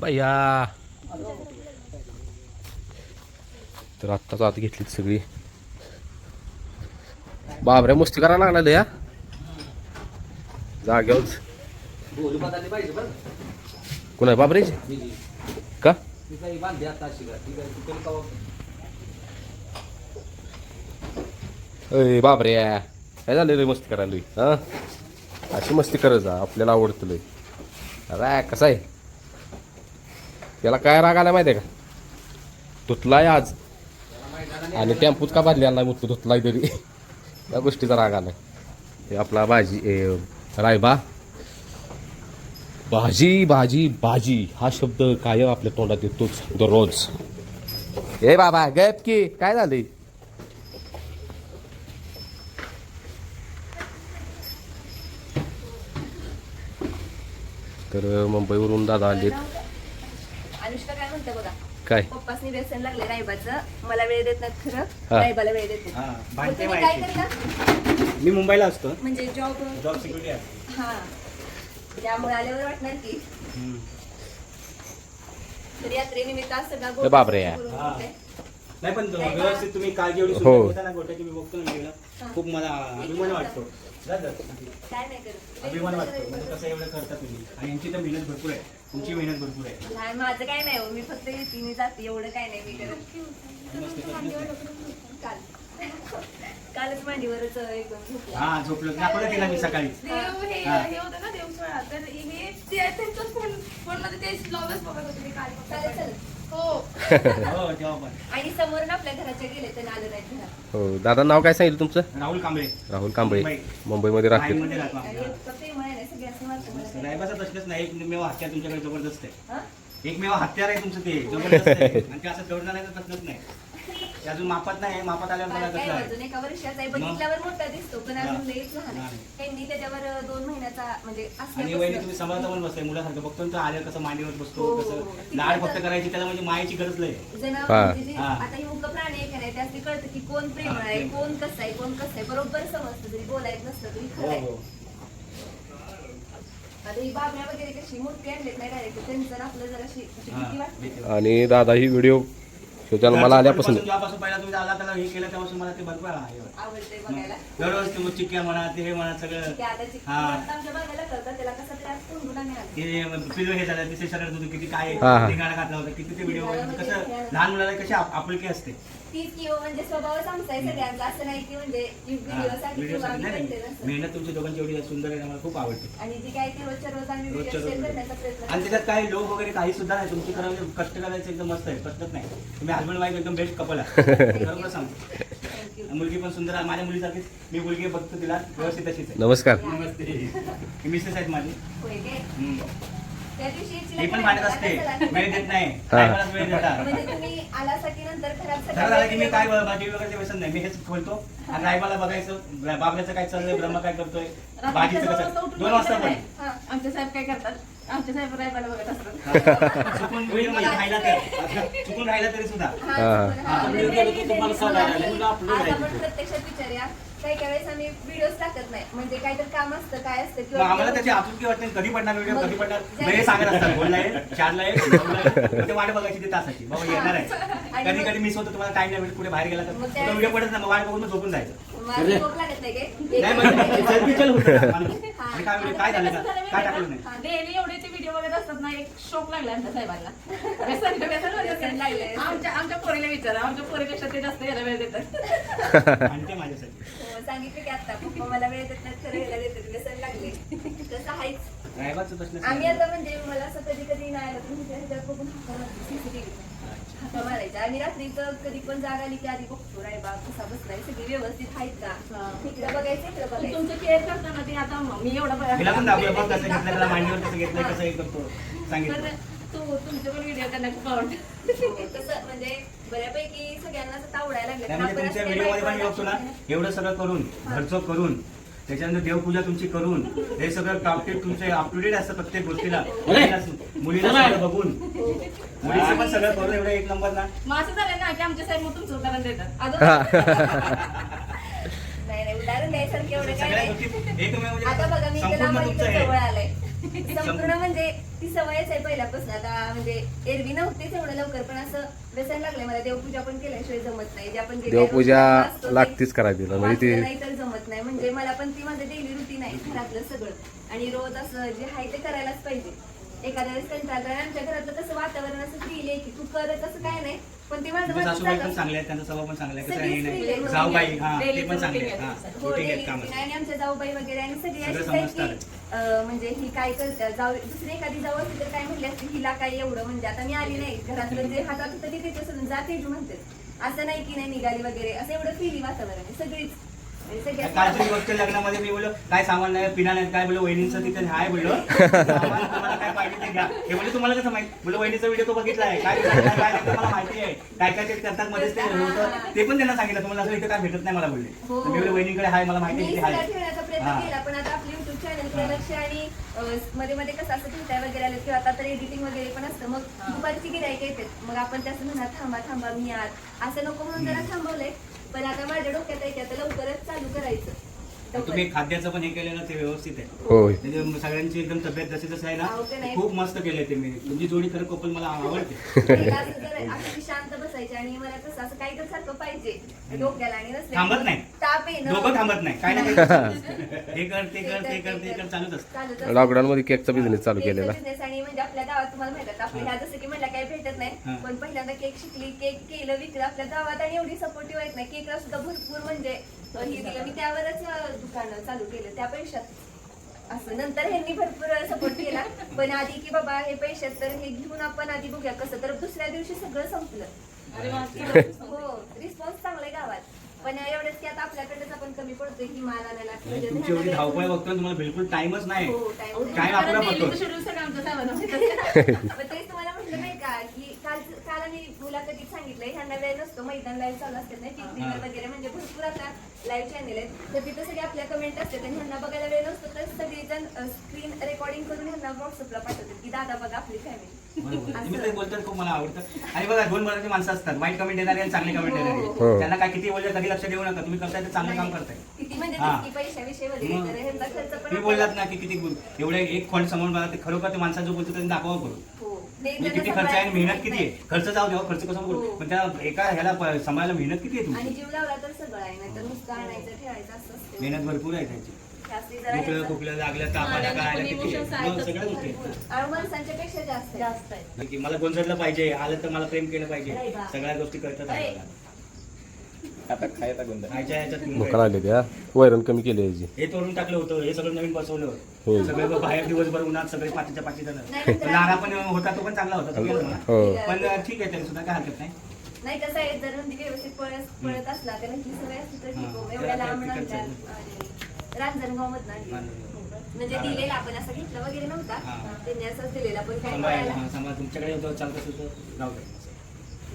भैया तर आत्ताच आत घेतलीत सगळी. बाबऱ्या मस्ती करायला लागला दया जाग्यावरच बोलू बदलली कुणा का? मी अय बाबऱ्या. काय झालं रे मस्ती करायला? लई? हा? अशी मस्ती करत जा आपल्याला आवडतं लय. अरे कसं आहे? त्याला काय राग आला माहिती आहे का? धुतलाय आज. आणि टेम्पूत का बादली आणलाय मुतू धुतलाय तरी. त्या गोष्टीचा राग आला हे आपला भाजी ए, रायबा. भाजी भाजी भाजी. हा शब्द कायम आपल्या तोंडात येतोच दररोज. ए बाबा गप की. काय झालंय? तर मुंबईवरून दादा आलेत. म्हणते बघा. काय? पप्पासनी व्यसन लागले रायबाचं. मला वेळ देत नाहीत खरं. हा. रायबाला वेळ देत. हा. भांडते तुम्ही काय माहिती. करता? मी मुंबईला असतो. म्हणजे जॉब जॉब सिक्युरिटी आहे. हा. त्यामुळे आल्यावर वाटणार की तर यात्रेनिमित्त आज सगळा ए बापरे. करून हा. नाही पण व्यवस्थित तुम्ही काळजी एवढी हो. घेता ना गोट्याची मी बघतो ना व्हिडिओला. खूप मला अभिमान वाटतो. जा जा. काय नाही करत. अभिमान वाटतो. म्हणजे कसं एवढं करता तुम्ही? आणि यांची तर मेहनत भरपूर आहे. तुमची मेहनत भरपूर आहे. माझं काय नाही हो मी फक्त येते जाते एवढं काय नाही मी करत. काल. कालच मांडीवरच एकदम झोपला हा झोपलो. दाखवलं तिला मी सकाळी. देव हे हा. हे होतं ना तर हे ते- त्यांच्याच फोन फोनमध्ये ते ब्लॉगच बघत होते मी काल. फक्त. चालेल चालेल. हो. हो तेव्हा पण. आणि समोरून आपल्या घराच्या गेले तर आलं नाही घरात. हो दादा नाव काय सांगितलं तुमचं? राहुल कांबळे. राहुल कांबळे. मुंबई. मुंबईमध्ये राहतो आम्ही. प्रेम आहे ना सगळ्यांचं वाटतं मला काय. रायबाचा प्रश्नच नाही एकमेव हत्यार तुमच्याकडे जबरदस्त आहे हा? एकमेव हत्यार आहे तुमचं ते जबरदस्त आहे आणि ते असं दौडणार नाही तर प्रश्नच नाही ते अजून मापात नाही मापात आल्यावर काय कसं आहे अजून एका वर्षाचा आहे बघितल्यावर मोठा दिसतो पण अजून हा. लईच लहान आहे. आहे. त्यांनी त्याच्यावर दोन महिन्याचा म्हणजे आणि वहिनी तुम्ही सांभाळता पण बसलाय मुलासारखं बघतो ना तो आल्यावर कसं मांडीवर बसतो हो. कसं लाड फक्त करायची त्याला म्हणजे मायेची गरज नाही जनावर हा. म्हणजे जे हा. आता हे मुक प्राणी आहे का नाही त्यात कळतं की कोण प्रेमळ हा, आहे प्रेम. कोण कसं आहे कोण कसं आहे बरोबर समजतं जरी बोलायचं नसलं तरी हो खरं आहे हो आता ही बाबऱ्या वगैरे कशी मोठी आणलेत नाही डायरेक्ट त्यांचं आणि आपलं जराशी अशी भीती वाटते. भीती आणि दादा ही व्हिडिओ जन्माला आल्यापासून. जेव्हापासून पहिला तुम्ही आला त्याला हे केलं तेव्हापासून मला ते भरपूर आहे. आवडतंय बघायला. दररोज ते चिक्क्या म्हणा ते हे म्हणा सगळं. ते आता चिक- हा. आता आमच्या बागाला कळतं त्याला कसा त्रास कोण आम्ही आलो. ते पिलो हे झालं होतं किती काय हा, हा. धिंगाणा घातला होता किती ते व्हिडिओ कसं लहान मुलाला कशी आप- आपुलकी असते. तीच किंवा म्हणजे स्वभावच आमचा आहे सगळ्यांचा असं नाही की म्हणजे व्हिडिओसाठी व्हिडिओ किंवा आम्ही नाही content नाही. असं. मेहनत तुमच्या दोघांची एवढी सुंदर आहे मला खूप आवडते आणि जी काय ती रोजच्या रोज आम्ही व्हिडिओ रोजच्या रोज. करण्याचा प्रयत्न आणि करतो. त्याच्यात काही लोक वगैरे काही सुद्धा नाही तुमची खरं म्हणजे कष्ट करायचं एकदम मस्त आहे कष्टच नाही तुम्ही हसबंड वाईफ एकदम बेस्ट कपल आहे बरोबर सांगतो Thank you. मुलगी पण सुंदर आहे माझ्या मुलीसारखीच मी मुलगी बघतो तिला व्यवस्थित तशीच आहे नमस्कार नमस्ते मिसेस आहेत माझी होय काय? हम्म. त्या दिवशी पण भांडत असते. वेळ देत नाही. काय मला वेळ देतात म्हणजे तुम्ही आलासाठी नंतर घरात खरं झालं की मी काय भाजी वगैरे व्यसन नाही. मी हेच खोलतो आणि रायबाला बघायचं बाबल्याचं काय चाललंय ब्रह्म काय करतोय भाजीचं कसं? दोन वाजता पण. हा. आमचे साहेब काय करतात? आमचे साहेब रायबाला बघत असतात. चुकून व्हिडिओमध्ये राहिला तर. चुकून राहिला तरी सुद्धा. हा, हा. हा. हा, आपण. प्रत्यक्षात विचारूया. काही काही वेळेस आम्ही व्हिडिओ टाकत नाही. म्हणजे काहीतरी काम असतं काय असतं मग आम्हाला त्याची आपुलकी वाटते कधी पडणार व्हिडिओ कधी पडणार? मग हे सांगत असतात बोललाय चारलाय नऊलाय. मग ते वाट बघायची ते तासाची बाबा येणार आहे. कधी कधी मिस होतं तुम्हाला टाइम नाही भेटत कुठे बाहेर गेला तर. मग त्या- व्हिडिओ पडत नाही मग वाट बघून मग झोपून जायचं. मला झोप लागत नाही काय? नाही मग चलबिचल होतं ना माणूस. हा. आणि काय म्हणजे काय झालं का? काय टाकलं नाही. डेली एवढे ते व्हिडिओ बघत असतात ना एक शोक लागला आमच्या साहेबांना. व्यसन व्यसन व्यसन आमच्या आमच्या पोरीला विचारा. आमच्या पोरीपेक्षा ते जास्त याला वेळ देतात. आणि ते माझ्यासाठी. हो, सांगितलं की आता. पप्पा मला वेळ देत नाही खरं यायला देतात. व्यसन लागले. तसं आहेच. रायबाचं प्रश्न आम्ही आता म्हणजे मला असं कधी कधी नाही आलं तर ह्याच्यात बघून हाका मारायचा, CCTV. हाका मारायचा. आणि रात्रीचं कधी पण जाग आली की आधी बघतो. रायबा कसा बसलाय? सगळी व्यवस्थित आहेत. का? इकडे बघायचं इकडे बघायचं. तुमचं केअर करताना ते आता मी एवढा तिला पण दाखवलं बघ कसं घेतलं त्याला मांडीवर कसं घेतलंय कसं हे करतो सांगितलं. बरं, तू तुमचे पण व्हिडिओ त्यांना खूप आवडतात कसं म्हणजे बऱ्यापैकी सगळ्यांना असं आवडायला लागलं. नाही म्हणजे तुमच्या व्हिडिओमध्ये पण मी बघतो ना एवढं सगळं करून घरचं करून त्याच्यानंतर देवपूजा तुमची करून हे सगळं अपडेट तुमचे अप टू डेट असतं प्रत्येक गोष्टीला. मुलीला सगळं बघून. मुलीचं पण सगळं करून एवढं एक नंबर ना मग असं झालं ना की आमच्या साहेब मग तुमचं उदाहरण देतात. अजून? नाही नाही उदाहरण द्यायसारखं एवढं काय सगळ्या नाही. गोष्टी एकमेव आता बघा म्हणजे मी इथं संपूर्ण लांब तुमचं इथं जवळ हे आलंय. संपूर्ण म्हणजे ती सवयच आहे पहिल्यापासून. आता म्हणजे एरवी नव्हतेच एवढं लवकर पण असं व्यसन लागलंय. मला देवपूजा पण केल्याशिवाय जमत नाही. जे आपण देवपूजा रोज वाचतो ते- लागतीच करायला तिला. म्हणजे ती वाचलं नाही तर जमत नाही. म्हणजे मला पण ती माझं डेली रुटीन आहे घरातलं सगळं. आणि रोज असं जे आहे ते करायलाच पाहिजे. एखाद्या वेळेस कंटाळा आणि आमच्या घरातलं कसं वातावरण असं फ्रील आहे की तू करत असं काय नाही. पण ते माझं तुमच्या माझं सासूबाई पण आहेत त्यांचा स्वभाव पण चांगला आहे. कसं. जाऊबाई हा ते Daily पण चांगले आहेत. routine हा आहे. हो, रुटीन daily आहेत कामाचं. routine आहे. आणि आमच्या जाऊबाई वगैरे आणि सगळी सगळं अशीच आहे. की म्हणजे ही काय करते? जाऊ दुसरी एखादी जाऊ असली तर काय म्हणली असते? हिला काय एवढं म्हणजे आता मी आली नाही. घरातलं जे हातात होतं ते तिथे सोडून जाते म्हणते असं नाही की नाही निघाली वगैरे. असं एवढं फिरी वातावरण आहे. सगळीच. म्हणजे कालची गोष्ट लग्नामध्ये मी बोललो काय सामान नाही पिना नाही काय बोललो वहिनींचं तिथे हाय बोललो. तुम्हाला काय पाहिजे ते घ्या. हे बोलले तुम्हाला कसं माहिती? बोललो वहिनीचा व्हिडिओ तो बघितलाय काय काय माहिती आहे. काय काय ते करतात मध्येच ते होतं. ते पण त्यांना सांगितलं तुम्हाला असं इथं काय भेटत नाही मला बोलले. हो. मी बोललो वहिनीकडे हाय मला माहिती आहे हाय. हा. पण आता आपली लक्ष आणि मध्ये मध्ये कसं असं भेटाय वगैरे आलं किंवा आता तर एडिटिंग वगैरे पण असतं. मग दुपारची गिरायक येतात मग आपण त्याचं म्हणा थांबा थांबा मी आत. असं नको म्हणून जरा थांबवलंय. पण आता माझ्या डोक्यात आहे की आता लवकरच चालू करायचं. आणि तुम्ही खाद्याचं पण हे केलेलं ते व्यवस्थित आहे. होय. म्हणजे सगळ्यांची एकदम तब्येत जशी जसं आहे हो ना नाही? खूप मस्त केलंय ते मी. तुमची जोडी खरं कोपल मला आवडते. पहिला असं जरा अशी शांत बसायची आणि मला कसं असं काही तर सारखं पाहिजे. डोक्याला आणि नसलं थांबत नाही. ताप दोघं थांबत नाही. काय ना काय हे कर ते कर ते कर ते कर चालूच असतं. चालूच असतं. लॉकडाऊन मध्ये केकचा बिझनेस चालू केलेला business आणि म्हणजे आपल्या गावात तुम्हाला माहीत आहे आपल्या ह्या जसं की म्हणलं काही भेटत हा. नाही पण पहिल्यांदा केक शिकली केक केलं विकलं आपल्या गावात आणि एवढी सपोर्टिव्ह आहेत नाही केकला सुद्धा भरपूर म्हणजे हे दिलं मी त्यावरच दुकान चालू केलं त्या पैशात. असं. नंतर ह्यांनी भरपूर सपोर्ट केला. पण आधी की बाबा हे पैशात तर हे घेऊन आपण आधी बघूया कसं. तर दुसऱ्या दिवशी सगळं संपलं. हो रिस्पॉन्स चांगला आहे गावात. पण एवढंच की आता आपल्याकडेच आपण कमी पडतोय ही माल आणायला म्हणजे तुमची एवढी धावपळ बघतोय तुम्हाला बिलकुल टाइमच नाही हो, time. काय सगळं आमचं आहे. पण तेच तुम्हाला म्हटलं नाही का की काल काल आम्ही मुलाखतीत सांगितलंय ह्यांना वेळ नसतो मैदान लाईव्ह चालू असतात नाही टिकटिंगर वगैरे म्हणजे भरपूर आता लाईव्ह चॅनेल आहेत. तर तिथं सगळे आपल्या कमेंट असतात आणि ह्यांना बघायला वेळ नसतो तर सगळेजण स्क्रीन रेकॉर्डिंग करून ह्यांना व्हॉट्सअपला पाठवतात की दादा बघा आपली फॅमिली बोलतात खूप मला आवडतं. आणि बघा दोन प्रकारची माणसं असतात. वाईट कमेंट देणारी आणि चांगली कमेंट हो. देणारी त्यांना काय किती बोलले कधी लक्ष देऊ नका. तुम्ही करताय ते चांगलं काम करताय. किती म्हणजे हा. किती पैशाविषयी वगैरे. तर ह्यांचा खर्च पण तुम्ही बोललात ना की किती गुण एवढे एक खोंड समोर बघा ते खरोखर ते माणसाचं बोलतो त्यांनी दाखवा करू हो. ते म्हणजे किती खर्च आहे आणि मेहनत किती आहे खर्च जाऊ द्या खर्च कसं करू हो. पण त्या एका ह्याला प- सांभाळायला मेहनत किती आहे आणि तुमची जीव लावला तर सगळं आहे नाही तर नुसतं आणायचं ठेवायचं असं असतं मेहनत भरपूर आहे त्याची जास्ती जरा दुखलं ह्यांचं- खुकलं लागलं तापाला काय आलं किती आहे? मग सगळ्या गोष्टी आहेत आणि माणसांच्या पेक्षा जास्त आहे. जास्त आहे की मला गोंधळलं पाहिजे आलं तर मला प्रेम केलं पाहिजे. सगळ्या गोष्टी अरे. आपल्याला. ह्याच्यात मकर आले त्या वैरण कमी केली याची हे तोडून टाकलं होतं हे सगळं नवीन बसवलं हो. सगळे बाहेर दिवसभर उन्हात सगळे पाचीच्या पाची नाही, झालं नारा पण होता तो पण चांगला होता तो गेला म्हणा. हो पण ठीक आहे तरी सुद्धा काय हरकत नाही नाही कसं आहे जर म्हणजे व्यवस्थित पळत पळत असला तर ही सवय असली तर ठीक हा. हो. एवढ्या लांब त्याला आणतात तिकडचं- आणि रांजणगाव मधनं आणली. रांजणगाव. म्हणजे हा. दिलेला आपण असं घेतलं वगैरे नव्हता हा. त्यांनी असंच दिलेला पण काय सांभाळायला कळायला हा, सांभाळ तुमच्याकडे होतं चालत राहू दे.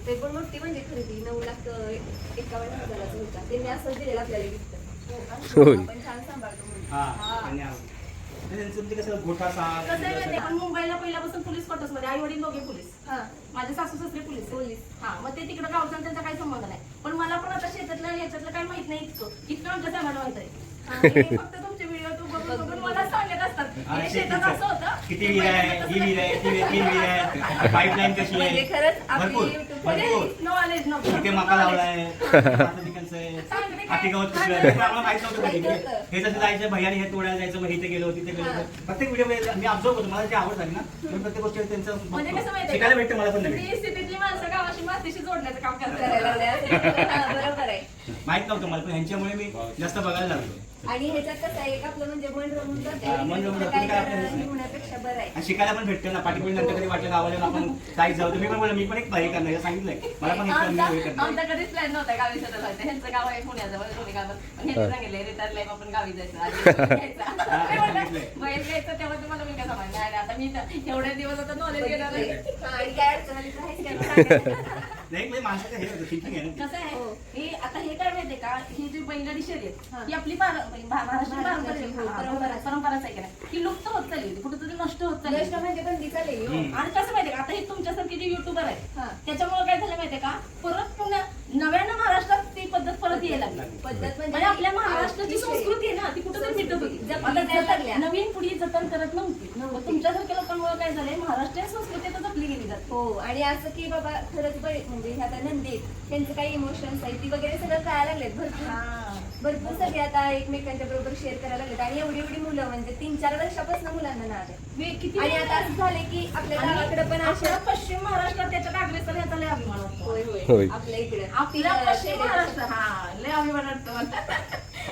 ते पण मोठी म्हणजे खरेदी नऊ लाख एकावन्न हजाराचा होता त्यांनी असंच दिलेलं आपल्याला गिफ्ट होय. आपण छान सांभाळतो म्हणून. हा. आणि आवड. आणि त्यांचं म्हणजे कसं गोठा साप कसं आहे माहिती आहे? पण मुंबईला पहिल्यापासून पोलीस क्वार्टर्समध्ये आई वडील दोघे पोलीस हा. माझे सासू सासरे पोलीस आहेत. पोलीस. हा मग ते तिकडे गावचा त्यांचा काही संबंध नाही पण मला पण आता शेतातलं आणि याच्यातलं काही माहीत नाही इतकं इतकं आमच्या माहीत आहे हे फक्त बघून बघून मला सांगत असतात हा, शेतात शेतीचं. असं होतं किती विहीर आहे ही विहीर आहे ती विहीर- तीन विहीर आहे पाईपलाईन कशी म्हणजे आहे खरंच आपली भरपूर YouTube भरपूर नॉलेज इथे मका लावलाय आता पिकांचं आहे. हाती गवत कुठलं आहे. ते पण आम्हाला माहीत नव्हतं कधी. हे जसं जायचं भैयाने हे तोडायला जायचं मग इथे गेलो तिथे गेलो. प्रत्येक व्हिडिओ मी ऑब्झर्व करतो मला जी आवड झाली ना मी प्रत्येक गोष्टी त्यांचं म्हणजे कसं माहितीये शिकायला भेटतं मला पण का? नवीन ती स्थितीतली माणसं गावाशी मातीशी जोडण्याचं काम करायला करतात लागले. हा, बरोबर आहे माहीत नव्हतं मला पण ह्यांच्यामुळे मी जास्त बघायला लागलो आणि ह्याच्यात कसं आहे एक आपलं म्हणजे मन रमून जाते हा, मन रमून कुठं जातं. काय काय आपल्याला- करणं, लिहण्यापेक्षा बरं आहे. आणि शिकायला पण भेटतं ना पाठीपुढे नंतर कधी वाटलं गावाला आपण जायचं जाऊ तर मी पण बोललो मी पण एक हे करणार हे सांगितलंय. मला पण आमचा हे करणार आमचा कधीच प्लॅन नव्हता गावी शेतात जायचं ह्यांचं गाव आहे पुण्याजवळ दोन्ही गावात. पण ह्यांनी सांगितलंय रिटायर लाईफ आपण गावी जायचं. आधी बैल घ्यायचा. मी म्हणलं. बैल घ्यायचं तेव्हा तुम्हाला मी समजलं नाही आता मी तर एवढे दिवस आता नॉलेज घेणार आहे. हा, आणि काय अडचण आली तर आहेच काय सांगायला. नाही म्हणजे माणसाचं हे होतं थिंकिंग आहे ना कसं आहे हो. हे आता हे काय माहितीये का ही जी बैलगाडी शर्यत हा. आपली पार- भा- महाराष्ट्रीय महाराष्ट्राची, पारंपरिक हो, परंपरा. परंपराच आहे का नाही ही लुप्त होत चालली होती कुठेतरी नष्ट होत चालली. म्हणजे हो. हम्म. आणि कसं माहितीये का आता हे तुमच्यासारखे जे युट्यूबर आहेत हा. त्याच्यामुळे काय झालं माहितीये का परत पुन्हा नव्यानं महाराष्ट्रात पद्धत परत यायला लागली. पद्धत म्हणजे आपल्या महाराष्ट्राची. संस्कृती आहे ना ती कुठेतरी मिटत होती. लागल्या. नवीन पिढी जतन करत नव्हती. मग तुमच्यासारख्या लोकांमुळे काय झालंय? महाराष्ट्रीयन संस्कृती आता जपली गेली जाते. हो आणि असं की बाबा खरंच म्हणजे हे आता नंदी त्यांचे काही इमोशन्स आहेत ती वगैरे सगळं कळायला लागलेत. भरपूर. भरपूर सगळे आता एकमेकांच्या बरोबर शेअर करायला लागलेत. आणि एवढी एवढी मुलं म्हणजे तीन चार वर्षापासून मुलांना नाव आहे किती आणि आता असं झालंय की आपल्या गावाकडे पण अशा पश्चिम महाराष्ट्रात त्याच्यात अग्रेसर ह्याचा लय अभिमान वाटतो. होय होय. होय. आपल्या इकडे. आपल्या पश्चिम महाराष्ट्र हा लय अभिमान वाटतो. मला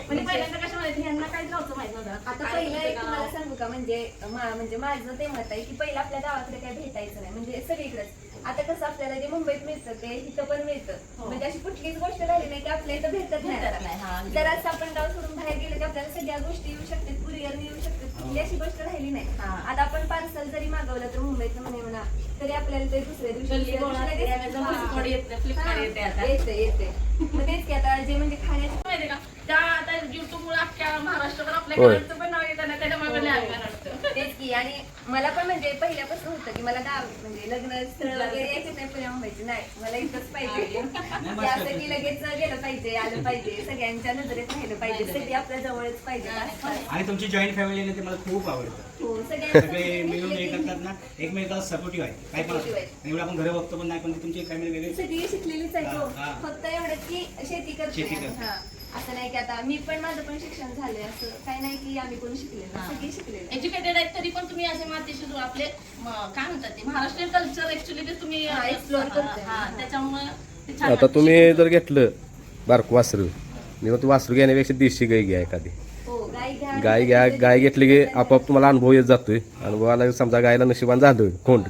म्हणजे पहिल्यांदा कसं माहिती यांना काहीच नव्हतं माहीत नव्हतं. आता काय पहिलं एक? तुम्हाला सांगू का? म्हणजे मा- म्हणजे माझं ते मत आहे की पहिलं आपल्या गावाकडे काय भेटायचं नाही. म्हणजे सगळीकडेच. आता कसं आपल्याला जे मुंबईत मिळतं ते इथं पण मिळतं. हो. म्हणजे अशी कुठलीच गोष्ट राहिली नाही की आपल्या इथं भेटत नाही, हा. जर असं आपण गाव सोडून बाहेर गेलो की आपल्याला सगळ्या गोष्टी येऊ शकतात कुरिअर येऊ शकतात कुठली अशी गोष्ट राहिली नाही. हा. आता आपण पार्सल जरी मागवलं तर मुंबईत म्हणे म्हणा तरी आपल्याला ते दुसऱ्या दिवशी येते, हा, आता. येते येते. मग तेच की आता जे म्हणजे खाण्याचे माहितीये का? त्या आता युट्यूब मुळे अख्ख्या महाराष्ट्रभर आपल्या पण नाव येतं ना त्याच्यामुळे तेच की आणि मला पण म्हणजे पहिल्यापासून होतं की मला गाव म्हणजे लग्न स्थळ वगैरे यायचे नाही पुण्या मुंबईचे नाही. मला इथंच पाहिजे. की असं की लगेच गेलं पाहिजे आलं पाहिजे सगळ्यांच्या नजरेत राहिलं पाहिजे सगळी आपल्या जवळच पाहिजे. आणि तुमची जॉईंट फॅमिली ते मला खूप आवडतं. हो सगळे मिळून हे करतात ना एकमेकाला सपोर्टिव्ह आहे. काय पण. आणि एवढं आपण घरं बघतो पण नाही पण ती तुमची फॅमिली वेगळी. सगळी शिकलेलीच आहे हो. फक्त एवढंच की शेती करते. शेती करते. हा असं नाही की आता मी पण माझं पण शिक्षण झालंय असं. काही नाही की आम्ही कोण शिकलेलो हा. सगळी शिकलेलो एज्युकेटेड आहेत तरी पण तुम्ही असे मातीशी जो आपले म, काय म्हणतात ते महाराष्ट्रीयन कल्चर ऍक्च्युली ते तुम्ही हा, explore करताय. हा, त्याच्यामुळे ते छान आता तुम्ही जर घेतलं बारक वासरू मी म्हणतो वासरू घेण्यापेक्षा देशी गाई घ्या एखादी. हो गाय घ्या. गाय घ्या गाय घेतली की आपोआप तुम्हाला अनुभव येत जातोय. अनुभवाला समजा गायला नशिबान झालं खोंड.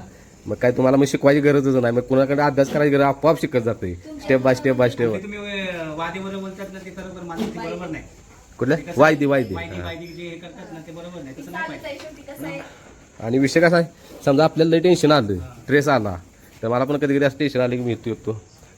मग काय तुम्हाला मग शिकवायची गरजच नाही. मग कुणाकडे अभ्यास करायची गरज आपोआप शिकत जाते step by step by step तुम्ही अं, वादीवर बोलतात ना ते खरोखर माझं ते बरोबर नाही. कुठल्या ते कसं- वायदी वायदी. वायदी हा. वायदी जे हे करतात ना ते बरोबर नाही तसं नाही चालूच आहे शेवटी कसं आहे? आणि विषय कसा आहे? समजा आपल्याला लई टेन्शन आलं स्ट्रेस आला तर मला पण कधी कधी असं टेन्शन आलं की मी येतो येतो.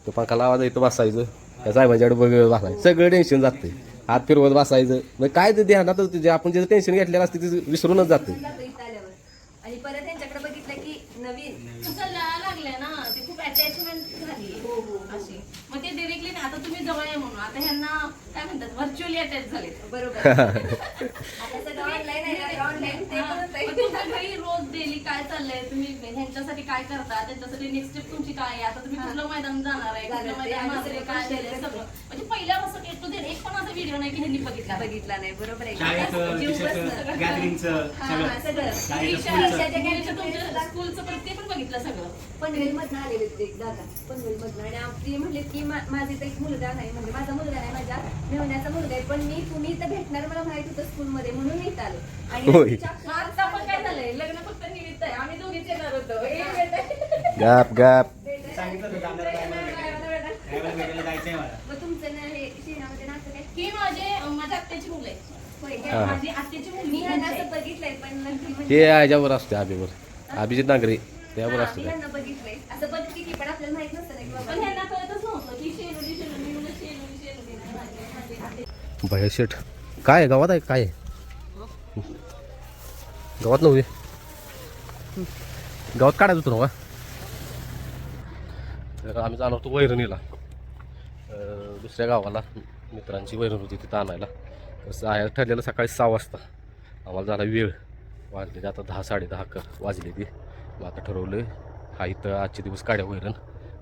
तो पंखाला आवाज येतो बसायचं. त्या साहेबांच्याकडे बघत बसायचं. सगळं टेन्शन जाते हात फिरवत बसायचं. मग काय ते ध्यानातच जे आपण जे टेन्शन घेतलेलं असते ते विसरूनच जाते आणि परत त्यांच्याकडे बघितलं की नवीन कसं ला- लागलंय ना ते खूप अटॅचमेंट झाली हो, हो. अशी मग ते डिरेक्टली आता तुम्ही जवळ आहे म्हणून आता ह्यांना काय म्हणतात व्हर्च्युअली अटॅच झाले बरोबर. ऑनलाईन आहे ऑनलाईन ते पण होतंय. तुमच्या रोज डेली काय चाललंय तुम्ही ह्यांच्यासाठी काय करता त्यांच्यासाठी नेक्स्ट स्टेप तुमची काय आहे आता तुम्ही हा. कुठलं मैदान जाणार आहे कुठलं जाणार ते मैदान आणि मात्र सगळं काय झालंय सगळं म्हणजे पहिल्यापासून एक टू झेड एक पण असा व्हिडिओ नाही की ह्यांनी बघितला बघितला नाही बरोबर आहे शाळेचं जीव तिच्याचं बसलं. गॅदरिंगचं हा, हा, सगळं सगळं शाळेचं ईशा- स्कूलचं. ईशाच्या मुलीचं गॅलरीत स्कूलचं पण ते पण बघितलं सगळं पनवेल मधनं आलेले ते एक दादा पनवेल मधनं आणि आपली म्हणले की मा- माझा इथं एक मुलगा नाही म्हणजे माझा मुलगा नाही माझ्या मेहण्याचा मुलगा आहे पण मी तुम्ही इथं भेटणार मला माहीत होतं स्कूलमध्ये म्हणून मी इथं आलो. होय. तिच्या मग आता पण काय झालंय? लग्न फक्त निमित्त आहे. आम्ही दोघीच येणार होतो. भेटायला. Gap gap. सांगितलं होतं आम्हाला काय त्यावेळेला भेटायला जायचंय मला. मग तुमचं ना हे शहरामध्ये नातं काय? ही माझे माझ्या आत्याची मुलं आहे होय हा. काय? माझी आत्याची मी मुलगी ह्यांना आहे. असं बघितलंय पण नक्की हे म्हणजे ह्याच्यावर असते अभिवर अभिजित नागरे त्यावर हा, असते मी ह्यांना बघितलंय. असं बघते की पण आपल्याला माहीत नसतं ना की पण बाबा ह्यांना कळतच नव्हतं की शेनुली शेनुली म्हणून शेनुली शेनुली नाही माझी- माझी आत्या. भया शेठ. काय आहे? गावात आहे? काय आहे? गावात नव्हे. गावात काढायचं होतं ना आम्ही जाणार होतो वैरणीला. दुसऱ्या गावाला. मित्रांची वैरण होती तिथं आणायला. तसं आहे ठरलेलं सकाळी सहा वाजता. आम्हाला झाला वेळ वाजलेली आता दहा साडे दहा कर वाजली ती. मग आता ठरवलं हा इथं आजचे दिवस काढ्या वैरण.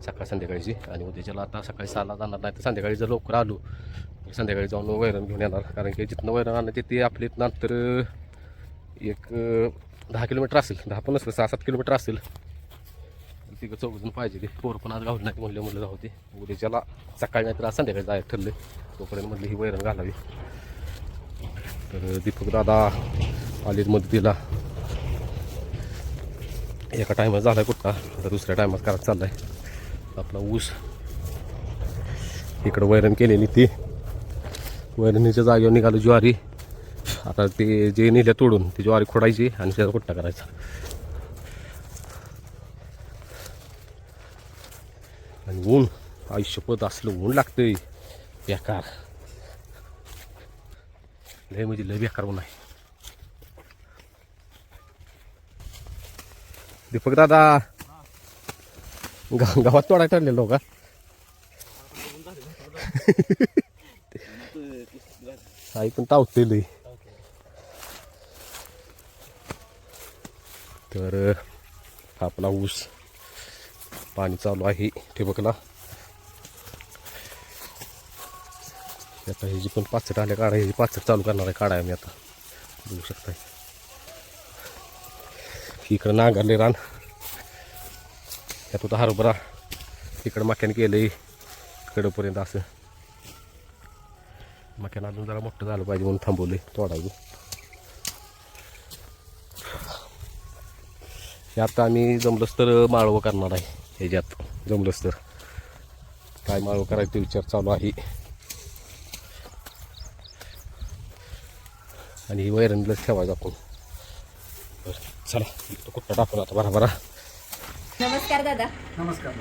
सकाळ संध्याकाळची. आणि उद्याच्याला आता सकाळी सहाला जाणार नाही तर संध्याकाळी जर लवकर आलो तर संध्याकाळी जाऊन वैरण घेऊन येणार. कारण की जिथनं वैरण आणलं ते आपले इथनं अंतर एक दहा किलोमीटर असेल. दहा पण नसलं सहा सात किलोमीटर असेल. तिकडं चौघजण पाहिजे ते. पोर पण आज गावलं नाही. म्हणले म्हणलं जाऊ ते उद्याच्याला सकाळी नाही तर आज संध्याकाळी जायचं ठरले तोपर्यंत म्हणलं ही वैरण घालावी. तर दीपक दादा आलीत मदतीला. एका टायमात झालाय कुठला? तर दुसऱ्या टायमात करायला चाललाय. आपला ऊस. इकडं वैरण केलेली ती. वैरणीच्या जागेवर निघालो ज्वारी. आता ते जे नेल्या तोडून ती ज्वारी खोडायची आणि त्याचा कुट्टा करायचा. आणि ऊन आयुष्यपत असलं ऊन लागतंय. बेकार. लय म्हणजे लय बेकार ऊन आहे. दीपक दादा गा- गावात तोडा ठरलेलो का? आई पण तावते लई तर आपला ऊस पाणी चालू आहे ठिबकला. आता ह्याची पण पाचट आल्या काढा ह्याची पाचट चालू करणार आहे काढाय मी आता. बघू शकताय. इकडं नांगरले रान. त्यात होता हरभरा इकडं मक्याने केलंय इकडंपर्यंत असं. मक्यानं अजून जरा मोठं झालं पाहिजे म्हणून थांबवलंय तोडायचं. हे आता आम्ही जमलंच तर माळवं करणार आहे. ह्याच्यात जमलंच तर काय माळवं करायचं ते विचार चालू आहे. आणि ही वैरणीलाच ठेवायचं आपण. बरं चला कुठं टाकून आता बरा बरा. नमस्कार दादा. नमस्कार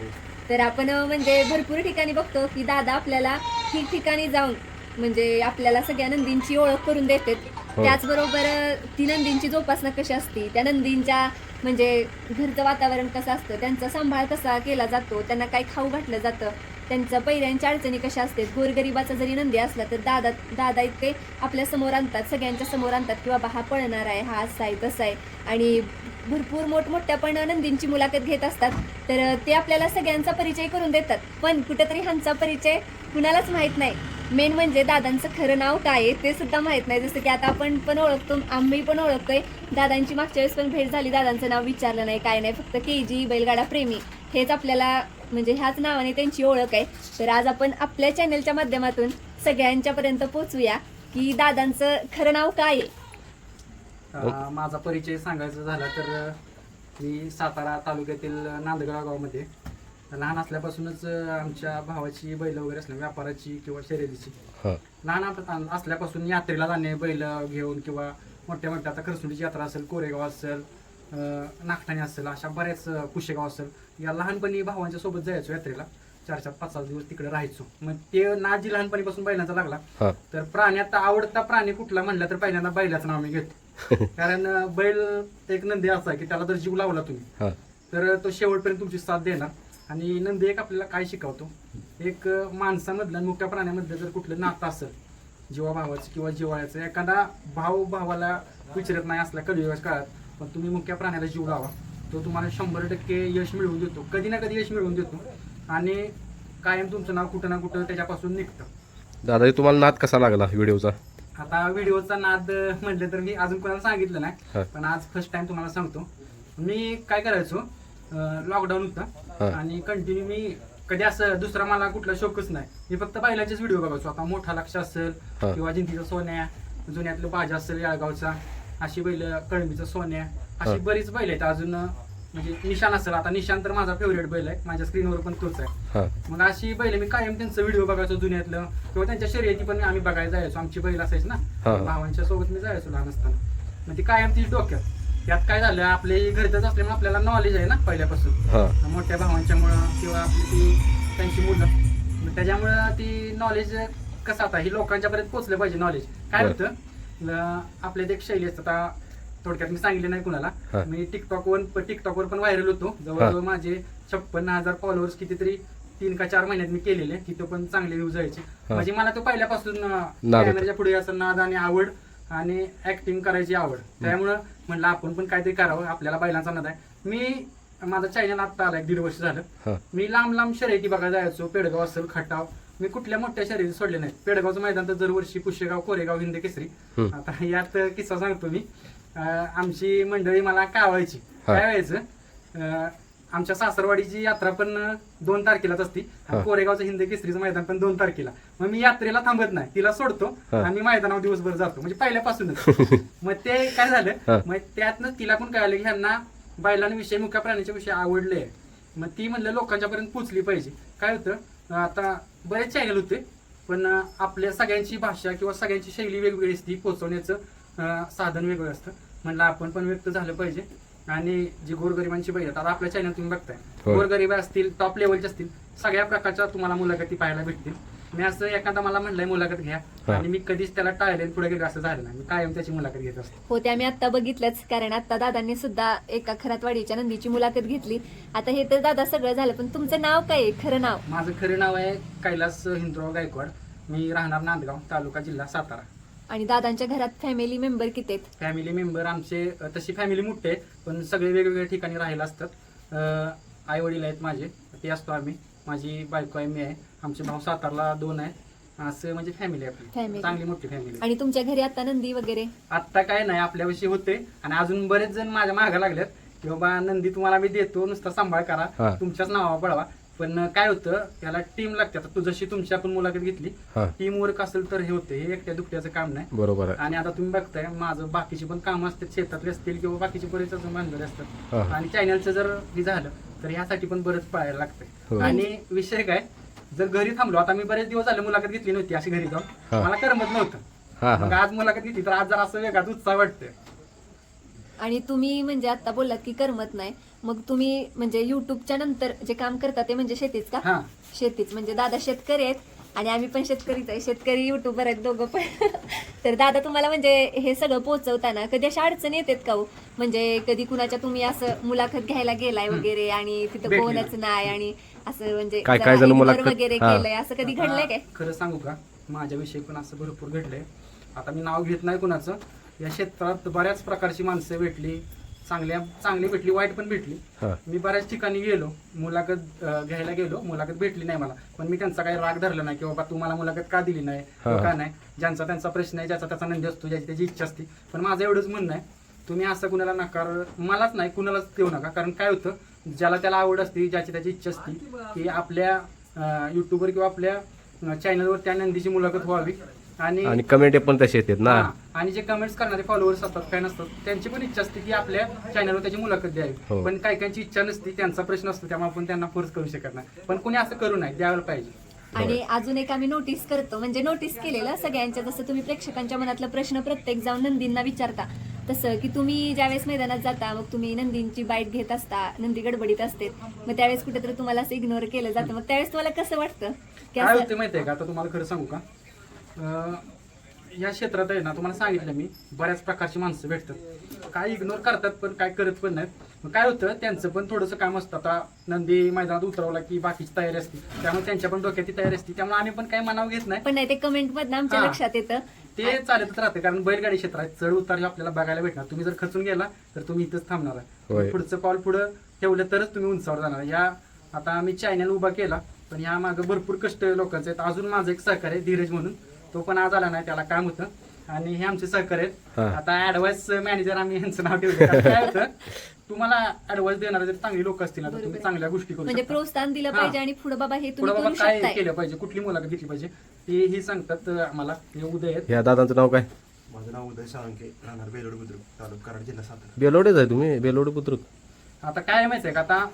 तर आपण म्हणजे भरपूर ठिकाणी बघतो की दादा आपल्याला ठिकठिकाणी जाऊन म्हणजे आपल्याला सगळ्या नंदींची ओळख करून देतात. हो. त्याचबरोबर ती नंदींची जोपासना कशी असते? त्या नंदींच्या म्हणजे घरचं वातावरण कसं असतं त्यांचा सांभाळ कसा केला जातो त्यांना काय खाऊ घातलं जातं त्यांचं पहिल्यांच्या अडचणी कशा असतात गोरगरिबाचा जरी नंदी असला तर दादा दादा इतके आपल्यासमोर आणतात सगळ्यांच्या समोर आणतात की बाबा हा पळणार आहे हा असा आहे तसा आहे. आणि भरपूर मोठमोठ्या पण नंदींची मुलाखत घेत असतात तर ते आपल्याला सगळ्यांचा परिचय करून देतात. पण कुठेतरी ह्यांचा परिचय कुणालाच माहीत नाही. मेन म्हणजे दादांचं खरं नाव काय आहे ते सुद्धा माहीत नाही. जसं की आता आपण पण ओळखतो आम्ही पण ओळखतोय. दादांची मागच्या वेळेस पण भेट झाली. दादांचं नाव विचारलं नाही काय नाही. फक्त के जी बैलगाडा प्रेमी. हेच आपल्याला म्हणजे ह्याच नावाने त्यांची ओळख आहे. तर आज आपण आपल्या चॅनलच्या माध्यमातून सगळ्यांच्या पर्यंत पोहोचूया की दादांचं खरं नाव काय आहे. माझा परिचय सांगायचा झाला तर मी सातारा तालुक्यातील नांदगाव गावामध्ये. लहान असल्यापासूनच आमच्या भावाची बैल वगैरे असल्या व्यापाराची किंवा शर्यतीची. हां. लहान आप- असल्यापासून यात्रेला जाणे बैल घेऊन किंवा मोठ्या मोठ्या आता करसुंडीची यात्रा असेल कोरेगाव असेल अं, नागठाणे असेल अशा बऱ्याच अं, कुशेगाव असेल या लहानपणी भावांच्या सोबत जायचो यात्रेला. चार चार पाच सात दिवस तिकडे राहायचो. मग ते नाजी लहानपणीपासून बैलांचा लागला. हां. तर प्राण्यात आवडता प्राणी कुठला म्हणला तर पहिल्यांदा बैलाचं नाव मी घेतो. कारण अं, बैल एक नंदी असा आहे की त्याला जर जीव लावला तुम्ही हां. तर तो शेवटपर्यंत तुमची साथ देणार. आणि नंदी एक आपल्याला काय शिकवतो? एक माणसामधलं मुक्या प्राण्यामधलं जर कुठलं नातं असेल जीवाभावाचं किंवा जिवाळ्याचं एखादा भाव भावाला विचारत नाही असल्या कलियुगाच्या काळात पण तुम्ही मुक्या प्राण्याला जीव लावा. तो तुम्हाला शंभर टक्के यश मिळवून देतो. कधी ना कधी यश मिळवून देतो. आणि कायम तुमचं नाव कुठं ना कुठं त्याच्यापासून निघतं. दादा तुम्हाला नाद कसा लागला व्हिडिओचा? आता व्हिडिओचा नाद म्हटलं तर मी अजून कोणाला सांगितलं. नाही पण आज फर्स्ट टाइम तुम्हाला सांगतो. मी काय करायचो लॉकडाऊन. होता. आणि कंटिन्यू मी कधी असं दुसरा मला कुठला शोकच नाही. मी फक्त बैलाचेच व्हिडिओ बघायचो. आता मोठा लक्ष असेल. किंवा जिंतीचा सोन्या जुन्यातलं बाजा असेल याळगावचा अशी बैल कळंबीचा सोन्या. अशी बरीच बैल आहेत. अजून म्हणजे निशाण असेल. आता निशाण तर माझा फेवरेट बैल आहे. माझ्या स्क्रीनवर पण तोच आहे. मग अशी बैल मी कायम त्यांचं व्हिडिओ बघायचो जुन्यातलं. किंवा त्यांच्या शर्यती पण आम्ही बघायला जायचो. आमची बैल असायची ना. भावांच्या सोबत मी जायचो लहान असताना. मग ती कायम ती डोक्यात. त्यात काय झालं आपले घरचंच असल्यामुळे आपल्याला नॉलेज आहे ना पहिल्यापासून मोठ्या भावांच्यामुळं किंवा आपली ती त्यांची मुलं मग त्याच्यामुळं ती नॉलेज कसं आता ही लोकांच्या पर्यंत पोहोचलं पाहिजे नॉलेज काय बरं. होतं ल- आपल्यात एक शैली असतात आता थोडक्यात मी सांगितले नाही कुणाला. मी टिकटॉकवर टिकटॉकवर पण व्हायरल होतो जवळजवळ माझे छप्पन्न हजार फॉलोअर्स कितीतरी तीन का चार महिन्यात मी केलेले तिथं पण चांगले व्ह्यूज यायचे हा. म्हणजे मला तो पहिल्यापासून होता. कॅमेऱ्याच्या पुढे असं नाद आणि आवड आणि ऍक्टिंग करायची आवड. त्यामुळं म्हणलं आपण पण काहीतरी करावं आपल्याला बैलांचा नाद आहे. मी माझा चॅनल आता आला एक दीड वर्ष झालं. मी लांब लांब शर्यती बघायला जायचो पेडगाव असेल खटाव. मी कुठल्या मोठ्या शर्यती सोडले नाही पेडगावचं मैदान तर दरवर्षी पुशेगाव कोरेगाव हिंद केसरी. आता यात किस्सा सांगतो मी. आमची मंडळी मला कावायची. काय व्हायचं? आमच्या सासरवाडीची यात्रा पण दोन तारखेलाच असती. आणि. कोरेगावचं हिंद केसरीचं मैदान पण दोन तारखेला. मग मी यात्रेला थांबत नाही. तिला सोडतो. आणि मैदानावर दिवसभर जातो. म्हणजे पहिल्यापासूनच. मग ते काय. झालं? मग त्यातनं तिला पण कळालं की ह्यांना बैलांविषयी मुख्या प्राण्याच्या विषयी आवडले. मग ती म्हणलं लोकांच्या पर्यंत पोचली पाहिजे. काय होतं? आता बरेच चॅनल होते पण आपल्या सगळ्यांची भाषा किंवा सगळ्यांची शैली वेगवेगळी असते. पोचवण्याचं साधन वेगळं असतं. म्हणलं आपण पण व्यक्त झालं पाहिजे. आणि जी गोरगरिबांची आहेत आता आपल्या चॅनल तुम्ही बघताय. होय. गोरगरीब असतील टॉप लेवलचे असतील सगळ्या प्रकारच्या तुम्हाला मुलाखती पाहायला भेटतील. मी असं एखादा मला म्हणलंय मुलाखत घ्या. हा. आणि मी कधीच त्याला टाळले पुढे गेलो असं झालं नाही. मी कायम त्याची मुलाखत घेत असतो. हो ते आम्ही आता बघितलंच कारण आता दादांनी सुद्धा एका खरातवाडीच्या नंदीची मुलाखत घेतली. आता हे तर दादा सगळं झालं पण तुमचं नाव काय आहे? खरं नाव? माझं खरं नाव आहे कैलास हिंदुराव गायकवाड. मी राहणार नांदगाव तालुका जिल्हा सातारा. आणि दादांच्या घरात फॅमिली मेंबर किती आहेत? फॅमिली मेंबर आमचे अ, तशी फॅमिली मोठी आहे पण सगळे वेगवेगळ्या ठिकाणी राहायला असतात आई वडील आहेत माझे ते असतो आम्ही. माझी बायको आहे मी आहे. आमचे भाऊ सातारला दोन आहे असं म्हणजे फॅमिली आहे आपली. Family. चांगली मोठी फॅमिली आणि तुमच्या घरी आता नंदी वगैरे? आत्ता काय नाही आपल्याविषयी होते. आणि अजून बरेच जण माझ्या मागे लागलेत. की बाबा नंदी तुम्हाला मी देतो नुसता सांभाळ करा. हा. तुमच्याच नावा पडवा पण काय होतं त्याला टीम लागते. आता तू जशी तुमची आपण मुलाखत घेतली हा. टीम वर्क असेल तर हे होते हे एकट्या दुकट्याचं काम नाही. बरोबर आहे. आणि आता तुम्ही बघताय माझं बाकीची पण कामं असतात शेतातले असतील किंवा बाकीचे बरेच अजून भानगडे असतात. हा. आणि चॅनलचं जर हे झालं तर ह्यासाठी पण बरंच पळायला हो. लागतंय आणि विषय काय जर घरी थांबलो आता मी बरेच दिवस झाले मुलाखत घेतली नव्हती अशी घरी हा. जाऊन मला करमत नव्हतं. हा मग हा आज मुलाखत घेतली तर आज जरा असं वेगळाच उत्साह वाटतोय. आणि तुम्ही म्हणजे आता बोललात की करमत नाही. मग तुम्ही म्हणजे युट्यूबच्या नंतर जे काम करता ते म्हणजे शेतीच का? हा. शेतीच. म्हणजे दादा शेतकरी आहेत आणि आम्ही पण शेतकरीच आहे. शेतकरी युट्यूबर आहेत दोघं पण. तर दादा तुम्हाला म्हणजे हे सगळं पोहोचवताना कधी अशा अडचणी येतात का हो? म्हणजे कधी कुणाच्या तुम्ही असं मुलाखत घ्यायला गेलाय वगैरे आणि तिथं भेटली कोणच नाही आणि असं म्हणजे काय- जरा काय जण ignore मुलाखत- वगैरे हा. केलंय. असं कधी घडलंय काय? आता खरं सांगू का? माझ्याविषयी पण असं भरपूर घडलंय. आता मी नाव घेत नाही कुणाचं. या क्षेत्रात बऱ्याच प्रकारची माणसं भेटली. चांगल्या चांगली भेटली वाईट पण भेटली. हा. मी बऱ्याच ठिकाणी गेलो मुलाखत अं, घ्यायला गेलो मुलाखत भेटली नाही मला. पण मी त्यांचा काही राग धरला नाही की बाबा तू मला मुलाखत का दिली नाही? हा. का नाही? ज्यांचा त्यांचा प्रश्न आहे ज्याचा त्याचा नंदी असतो ज्याची त्याची इच्छा असते. पण माझं एवढंच म्हणणं आहे तुम्ही असं कुणाला नकार मलाच नाही कुणालाच देऊ नका. कारण काय होतं ज्याला त्याला आवड असते ज्याची त्याची इच्छा असते की आपल्या युट्यूबवर किंवा आपल्या चॅनलवर त्या नंदीची मुलाखत व्हावी. आणि आणि कमेंट पण तसे येतात ना. हा, आणि जे कमेंट्स करणारे फॉलोअर्स असतात फॅन असतात त्यांची पण इच्छा असते की आपल्या चॅनलवर त्याची मुलाखत द्यावी. हो. पण काही काहींची इच्छा नसते त्यांचा प्रश्न असतो त्यामुळे आपण त्यांना फोर्स करू शकत नाही. पण कोणी असं करू नये द्यायला पाहिजे. आणि अजून एक आम्ही नोटीस करतो म्हणजे नोटीस केलेलं सगळ्यांच्या जसं तुम्ही प्रेक्षकांच्या मनातला प्रश्न प्रत्येक जाऊन नंदींना विचारता. तसं की तुम्ही ज्यावेळेस मैदानात जाता मग तुम्ही नंदींची बाईट घेत असता नंदी गडबडीत असते. मग त्यावेळेस कुठेतरी तुम्हाला असं इग्नोर केलं जातं. मग त्यावेळेस तुम्हाला कसं वाटतं? की काय असं होते माहितीये का? आता तुम्हाला खरं सांगू का? या क्षेत्रात आहे ना तुम्हाला सांगितलं मी बऱ्याच प्रकारची माणसं भेटतात. काय इग्नोर करतात पण काय करत पण नाहीत. मग काय होतं त्यांचं पण थोडंसं काम असतं. आता नंदी मैदानात उतरवला की बाकीची तयारी असते. त्यामुळे त्यांच्या पण डोक्यात ती तयारी असते. त्यामुळे आम्ही पण काही मनाव घेत नाही. पण नाही ते कमेंट मधनं आमच्या हा. लक्षात येतं. ते चालतच राहते कारण बैलगाडी क्षेत्र आहे चढ उतार हे आपल्याला बघायला भेटणार. तुम्ही जर खचून गेला तर तुम्ही इथंच थांबणार. होय. आहे पुढचं पाऊल पुढं ठेवलं तरच तुम्ही उंचावर जाणार. या आता आम्ही चॅनल उभा केला पण या मागे भरपूर कष्ट लोकांचे आहेत. अजून माझं एक सहकार्य आहे, धीरज म्हणून. तो पण आज आला नाही त्याला काम होतं. आणि हे आमचे सहकार्य आहेत. हा. आता ऍडवाइस मॅनेजर आम्ही यांचं नाव ठेवलं कारण काय होतं तुम्हाला ऍडवाइस देणारे जर चांगली लोक असतील ना तर तुम्ही चांगल्या गोष्टी करू म्हणजे शकता. प्रोत्साहन दिलं हा. पाहिजे आणि पुढे बाबा हे पुढं तुम्ही बाबा करू काय शकताय. केलं पाहिजे कुठली मुलाखत घेतली पाहिजे ते ही सांगतात अं, आम्हाला. हे उदय आहेत. ह्या दादांचं नाव काय? माझं नाव उदय साळंके राहणार बेलोड बुद्रुक तालुका कराड जिल्हा सातारा. बेलोडेच आहे तुम्ही? बेलोडे पुत्रक आता काय माहिती आहे का आता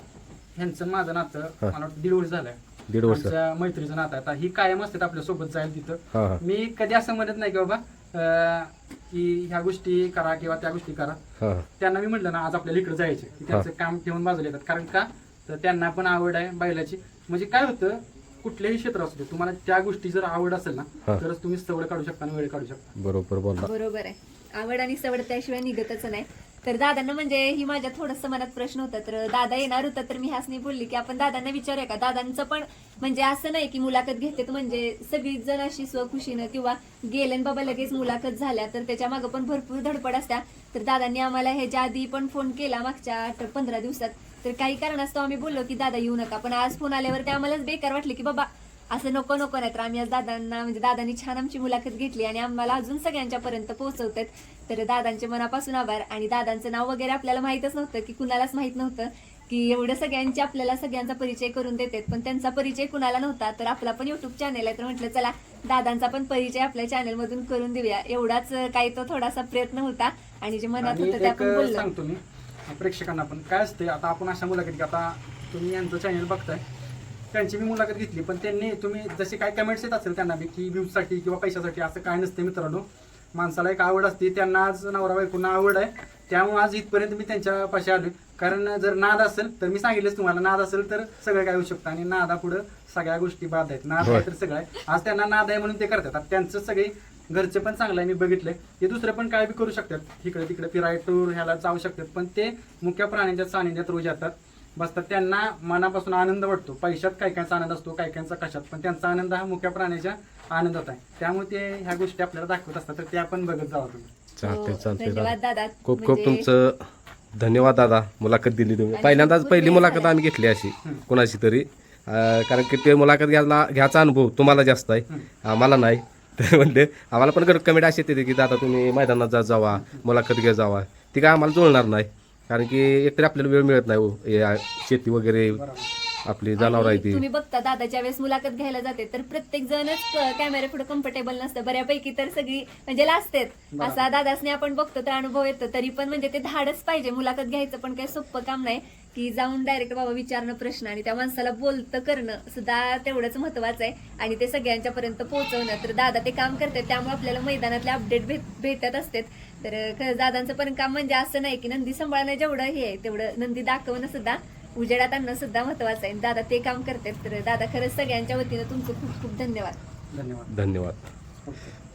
ह्यांचं माझं नातं. मला वाटतं दीड वर्ष झालंय. दीड वर्ष. आमच्या मैत्रीचं नातं आहे. आता ही कायम असतात आपल्यासोबत जाईल तिथं. हा मी कधी असं म्हणत नाही की बाबा अं, की ह्या गोष्टी करा किंवा त्या गोष्टी करा. हा. त्यांना मी म्हटलं ना आज आपल्याला इकडे जायचे की त्यांचं काम ठेवून बाजूला येतात. कारण का? तर त्यांना पण आवड आहे बैलाची. म्हणजे काय होतं कुठल्याही क्षेत्र असू दे तुम्हाला त्या गोष्टी जर आवड असेल ना हा. तरच तुम्ही सवड काढू शकता आणि वेळ काढू शकता. बरोबर बोलला. बरोबर आहे. आवड आणि सवड त्याशिवाय निघतच नाही. तर दादांना म्हणजे ही माझ्या थोडस मनात प्रश्न होता तर दादा येणार होता तर मी ह्याच नाही बोलली की आपण दादांना विचारूया का? दादांचं पण म्हणजे असं नाही की मुलाखत घेतात म्हणजे सगळीच जण अशी स्वखुशीनं किंवा गेले बाबा लगेच मुलाखत झाल्या तर त्याच्या मागं पण भरपूर धडपड असत्या. तर दादांनी आम्हाला ह्याच्या आधी पण फोन केला मागच्या आठ पंधरा दिवसात. तर काही कारणास्तव आम्ही बोललो की दादा येऊ नका. पण आज फोन आल्यावर ते आम्हालाच बेकार वाटले की बाबा असं नको नको. नाही तर आम्ही आज दादांना म्हणजे दादांनी छान आमची मुलाखत घेतली आणि आम्हाला अजून सगळ्यांच्या पर्यंत पोहोचवतात. तर दादांचे मनापासून आभार. आणि दादांचं नाव वगैरे आपल्याला माहितच नव्हतं की कुणालाच माहीत नव्हतं की एवढं सगळ्यांची आपल्याला सगळ्यांचा परिचय करून देतात. पण त्यांचा परिचय कुणाला नव्हता तर आपला पण युट्यूब चॅनेल आहे. तर म्हटलं चला दादांचा पण परिचय आपल्या चॅनल मधून करून देऊया. एवढाच काही तो थोडासा प्रयत्न होता. आणि जे मनात होतं ते आपण बोललो. सांगतो मी प्रेक्षकांना पण. काय असते आता आपण अशा मुलाखती आता तुम्ही यांचं चॅनल बघताय. त्यांची मी मुलाखत घेतली पण त्यांनी तुम्ही जसे काय कमेंट्स येत असेल त्यांना बी की व्ह्यूजसाठी किंवा पैशासाठी असं काय नसते मित्रांनो. माणसाला एक आवड असते त्यांना आज नवरा बायकोंना आवड आहे. त्यामुळे आज इथपर्यंत मी त्यांच्या पाशी आलोय. कारण जर नाद असेल तर मी सांगितलंच तुम्हाला नाद असेल तर सगळं काय होऊ शकतं. आणि नादापुढं सगळ्या गोष्टी बाद आहेत. नाद आहे तर सगळं आहे. आज त्यांना नाद आहे म्हणून ते करतात. आता त्यांचं सगळे घरचे पण चांगलं आहे मी बघितलंय. ते दुसरं पण काय बी करू शकतात. इकडे तिकडे फिराय टूर ह्याला जाऊ शकतात. पण ते मुख्य प्राण्यांच्या सानिध्यात रोज येतात. बसतात त्यांना मनापासून आनंद वाटतो. पैशात काय कायचा आनंद असतो काय कायचा कशात. पण त्यांचा आनंद हा मुख्य प्राण्याच्या आनंदात आहे. त्यामुळे ते ह्या गोष्टी आपल्याला दाखवत असतात तर ते आपण बघत जावं तुम्ही चालते हो, चालते धन्यवाद दादा. खूप खूप म्हणजे- तुमचं धन्यवाद दादा. मुलाखत दिली तुम्ही. पहिल्यांदाच पहिली मुलाखत. आम्ही घेतली अशी कोणाशी तरी. अं, कारण की ते मुलाखत घ्यायला घ्यायचा अनुभव तुम्हाला जास्त आहे. आम्हाला नाही. तर म्हणले आम्हाला पण कमेंट अशी येते की दादा तुम्ही मैदानात जा जावा. मुलाखत घ्या जावा. ती काय आम्हाला जुळणार नाही. कारण की एकतरी आपल्याला वेळ मिळत नाही हो. हे आ- शेती वगैरे आपली जनावर आहे आणि ती. तुम्ही बघता दादाच्या वेळेस मुलाखत घ्यायला जाते तर प्रत्येक जणच कॅमेरा पुढे कम्फर्टेबल नसतं. बऱ्यापैकी तर सगळी म्हणजे लाजतेत. असा दादासने आपण बघतो तर अनुभव येतो. तरी पण म्हणजे ते धाडच पाहिजे. मुलाखत घ्यायचं पण काही सोपं काम नाही. की जाऊन डायरेक्ट बाबा विचारणं प्रश्न आणि त्या माणसाला बोलतं करणं सुद्धा तेवढंच महत्वाचं आहे. आणि ते सगळ्यांच्या पर्यंत पोहोचवणं. तर दादा ते काम करतात त्यामुळे आपल्याला मैदानातले अपडेट भेट भेटत असतात. तर खरंच दादांचं पण काम म्हणजे असं नाही की नंदी सांभाळणं जेवढं हे आहे तेवढं नंदी दाखवणं सुद्धा उजेडात आणणं सुद्धा महत्वाचं आहे. दादा ते काम करतात. तर दादा खरंच सगळ्यांच्या वतीनं तुमचं खूप खूप धन्यवाद. धन्यवाद. धन्यवाद.